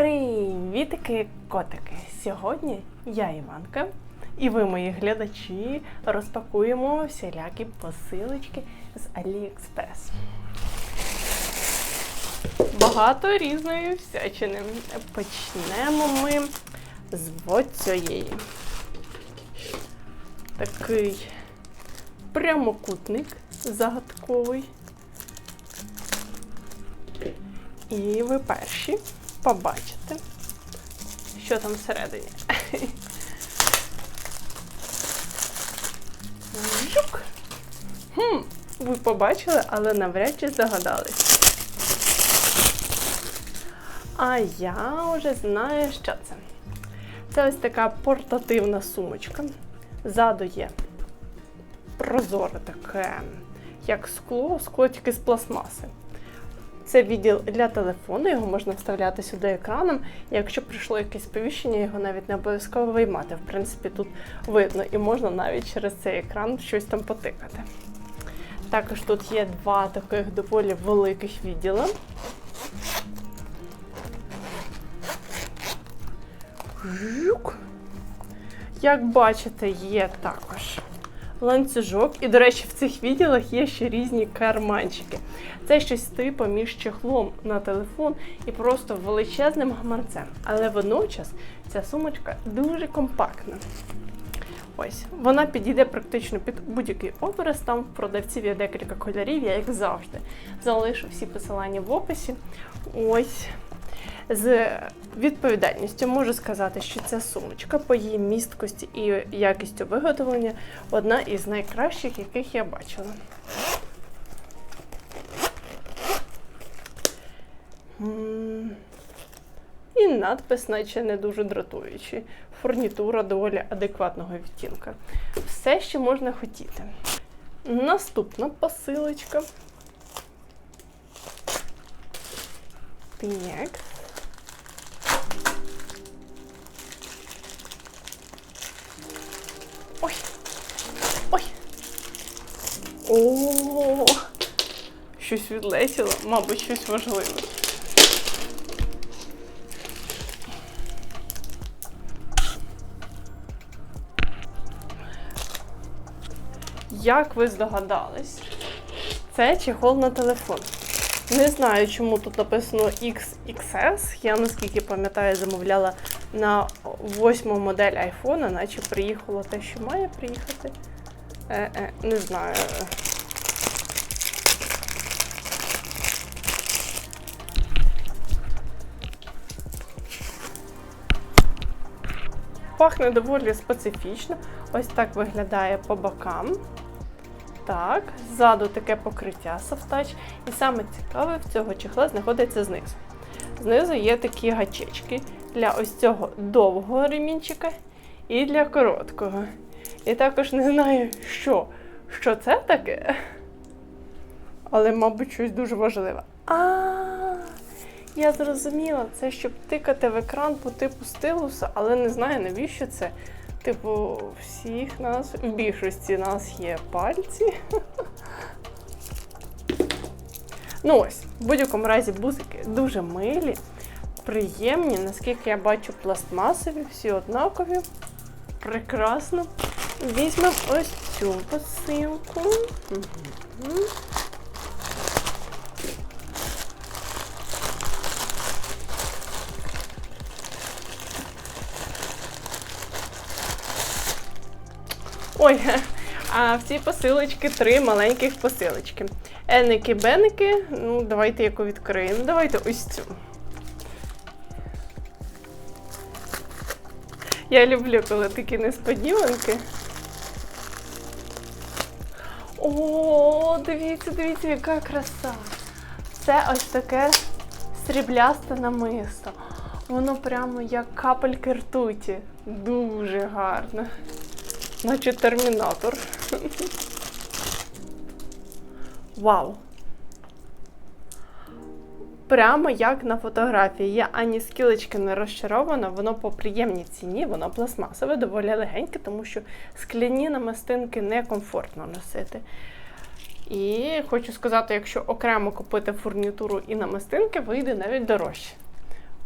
Привітики, котики! Сьогодні я Іванка, і ви, мої глядачі, розпакуємо всілякі посилочки з AliExpress. Багато різної всячини. Почнемо ми з от цієї. Такий прямокутник загадковий. І ви перші побачите, що там всередині. Жук. Хм, ви побачили, але навряд чи здогадались. А я вже знаю, що це. Це ось така портативна сумочка. Ззаду є прозоре таке, як скло, скло тільки з пластмаси. Це відділ для телефону, його можна вставляти сюди екраном. Якщо прийшло якесь сповіщення, його навіть не обов'язково виймати. В принципі, тут видно і можна навіть через цей екран щось там потикати. Також тут є два таких доволі великих відділа. Як бачите, є також ланцюжок. І, до речі, в цих відділах є ще різні карманчики. Це щось типу між чехлом на телефон і просто величезним гаманцем. Але водночас ця сумочка дуже компактна. Ось, вона підійде практично під будь-який образ. Там в продавців є декілька кольорів, я як завжди. Залишу всі посилання в описі. Ось. З відповідальністю можу сказати, що ця сумочка по її місткості і якістю виготовлення одна із найкращих, яких я бачила. І надпис, наче не дуже дратуючий. Фурнітура доволі адекватного відтінка. Все, що можна хотіти. Наступна посилочка. Так. О, щось відлетіло, мабуть, щось важливе. Як ви здогадались, це чехол на телефон. Не знаю, чому тут написано XXS. Я наскільки пам'ятаю, замовляла на восьму модель айфона, наче приїхало те, що має приїхати. Е, е, не знаю. Пахне доволі специфічно. Ось так виглядає по бокам. Так, ззаду таке покриття софтач. І саме цікаве в цього чехла знаходиться знизу. Знизу є такі гачечки для ось цього довгого ремінчика і для короткого. І також не знаю, що, що це таке. Але, мабуть, щось дуже важливе. А, я зрозуміла, це щоб тикати в екран по типу стилуса, але не знаю, навіщо це. Типу, всіх нас, в більшості нас є пальці. Ну ось, в будь-якому разі бузики дуже милі, приємні, наскільки я бачу, пластмасові, всі однакові. Прекрасно. Візьмемо ось цю посилку. Ой, а в цій посилочки три маленьких посилочки. Еники-беники. Ну, давайте яку відкриємо. Давайте ось цю. Я люблю, коли такі несподіванки. О, дивіться, дивіться, яка краса. Це ось таке сріблясте намисто. Воно прямо як капельки ртуті. Дуже гарно. Наче термінатор. Вау! Прямо як на фотографії. Я ані скілечки не розчарована, воно по приємній ціні, воно пластмасове, доволі легеньке, тому що скляні намистинки некомфортно носити. І хочу сказати, якщо окремо купити фурнітуру і намистинки, вийде навіть дорожче.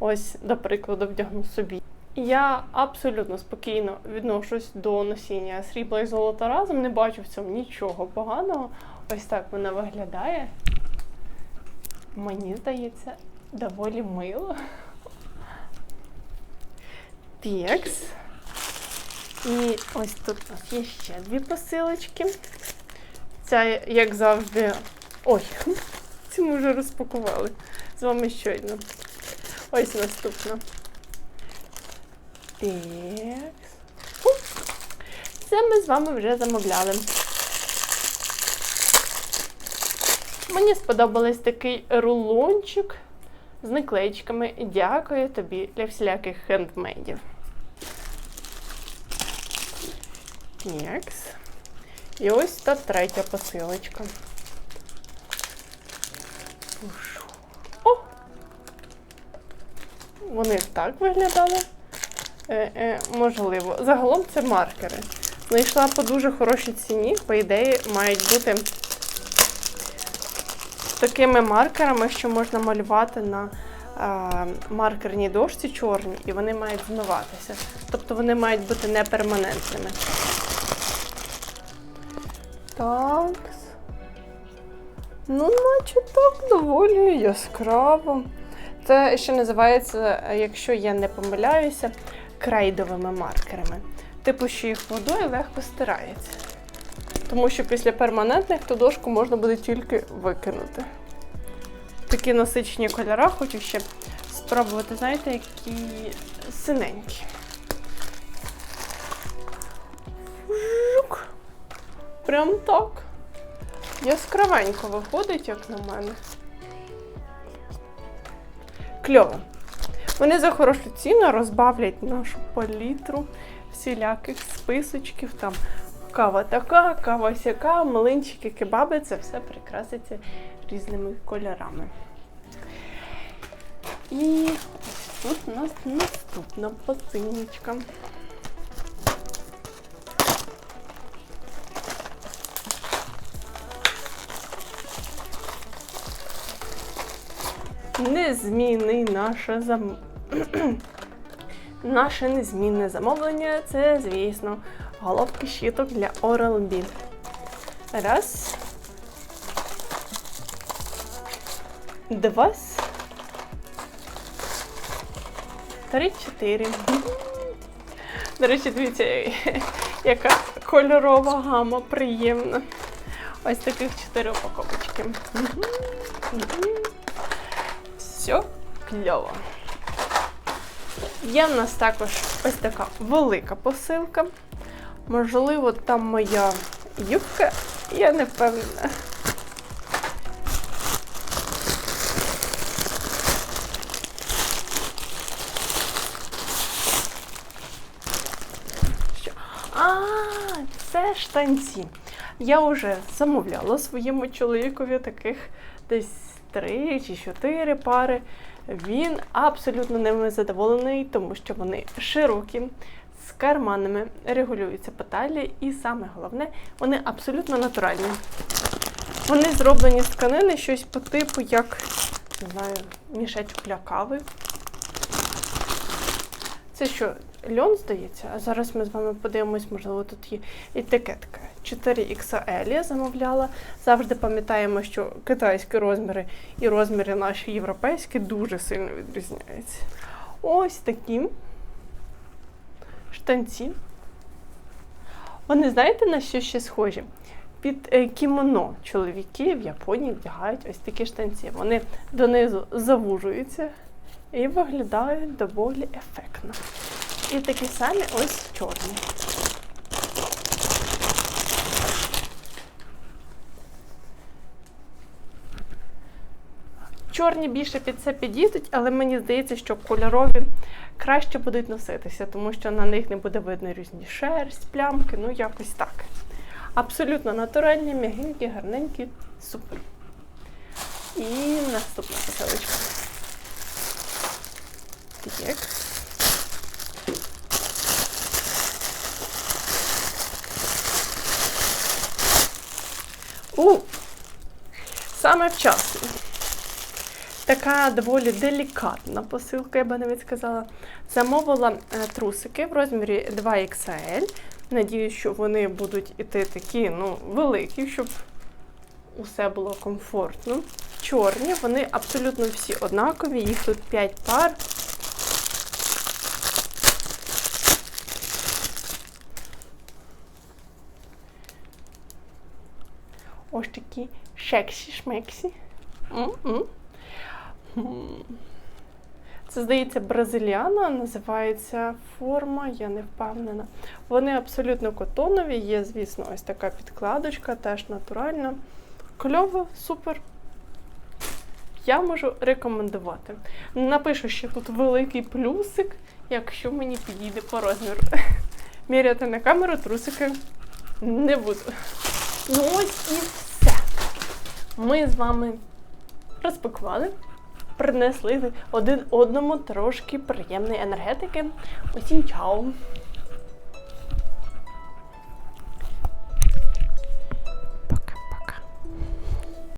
ось, до прикладу, вдягну собі. Я абсолютно спокійно відношусь до носіння срібла і золота разом, не бачу в цьому нічого поганого. Ось так вона виглядає. Мені здається, доволі мило. Текс. І ось тут є ще дві посилочки. Ця, як завжди. Ой, цю ми вже розпакували. З вами щойно. Ось наступна. Текс. Це ми з вами вже замовляли. Мені сподобалось такий рулончик з наклеїчками. Дякую тобі для всіляких хендмейдів. Текс. І ось та третя посилочка. О! Вони так виглядали. Е, е, можливо. Загалом це маркери. Знайшла по дуже хорошій ціні, по ідеї, мають бути такими маркерами, що можна малювати на е, маркерній дошці чорній, і вони мають змиватися. Тобто вони мають бути неперманентними. Так. Ну, наче так доволі яскраво. Це ще називається, якщо я не помиляюся, крейдовими маркерами. Типу, що їх водою легко стирається. Тому що після перманентних ту дошку можна буде тільки викинути. Такі насичені кольори, хочу ще спробувати, знаєте, які синенькі. Жук. Прям так. Яскравенько виходить, як на мене. Кльово. Вони за хорошу ціну розбавлять нашу палітру всіляких списочків. Там кава така, кава сяка, млинчики, кебаби це все прикраситься різними кольорами. І ось тут у нас наступна посилочка. Незмінний наше зам... Наше незмінне замовлення це, звісно, головки щиток для Oral-B. Раз. Два. Три, чотири. До речі, дивіться, яка кольорова гама приємна. Ось таких чотири упаковочки. Все кльово. Є в нас також ось така велика посилка. Можливо, там моя юбка, я не впевнена. Що? А, це штанці. Я вже замовляла своєму чоловікові таких десь три чи чотири пари. Він абсолютно ними задоволений, тому що вони широкі, з карманами, регулюються по і саме головне, вони абсолютно натуральні. Вони зроблені з тканини, щось по типу, як не знаю, мішечок для кави. Це що, льон, здається? А зараз ми з вами подивимось, можливо, тут є етикетка. 4XL я замовляла. Завжди пам'ятаємо, що китайські розміри і розміри наші європейські дуже сильно відрізняються. Ось такі штанці. Вони знаєте, на що ще схожі? Під е, кімоно чоловіки в Японії вдягають ось такі штанці. Вони донизу завужуються і виглядають доволі ефектно. І такі самі ось чорні. Чорні більше під це підійдуть, але мені здається, що кольорові краще будуть носитися, тому що на них не буде видно різні шерсть, плямки, ну якось так. Абсолютно натуральні, м'ягенькі, гарненькі, супер. І наступна посилочка. Так. У! Саме вчасно. Така доволі делікатна посилка, я би навіть сказала. Замовила е, трусики в розмірі 2XL. Надіюсь, що вони будуть іти такі, ну, великі, щоб усе було комфортно. Чорні, вони абсолютно всі однакові, їх тут 5 пар. Ось такі шексі-шмексі. М-м. М. Це, здається, бразиліана, називається форма, я не впевнена. Вони абсолютно котонові, є, звісно, ось така підкладочка, теж натуральна. Кльово, супер. Я можу рекомендувати. Напишу ще тут великий плюсик, якщо мені підійде по розміру. Міряти на камеру трусики не буду. Ну ось і все. Ми з вами розпакували, принесли один одному трошки приємної енергетики. Усім чао!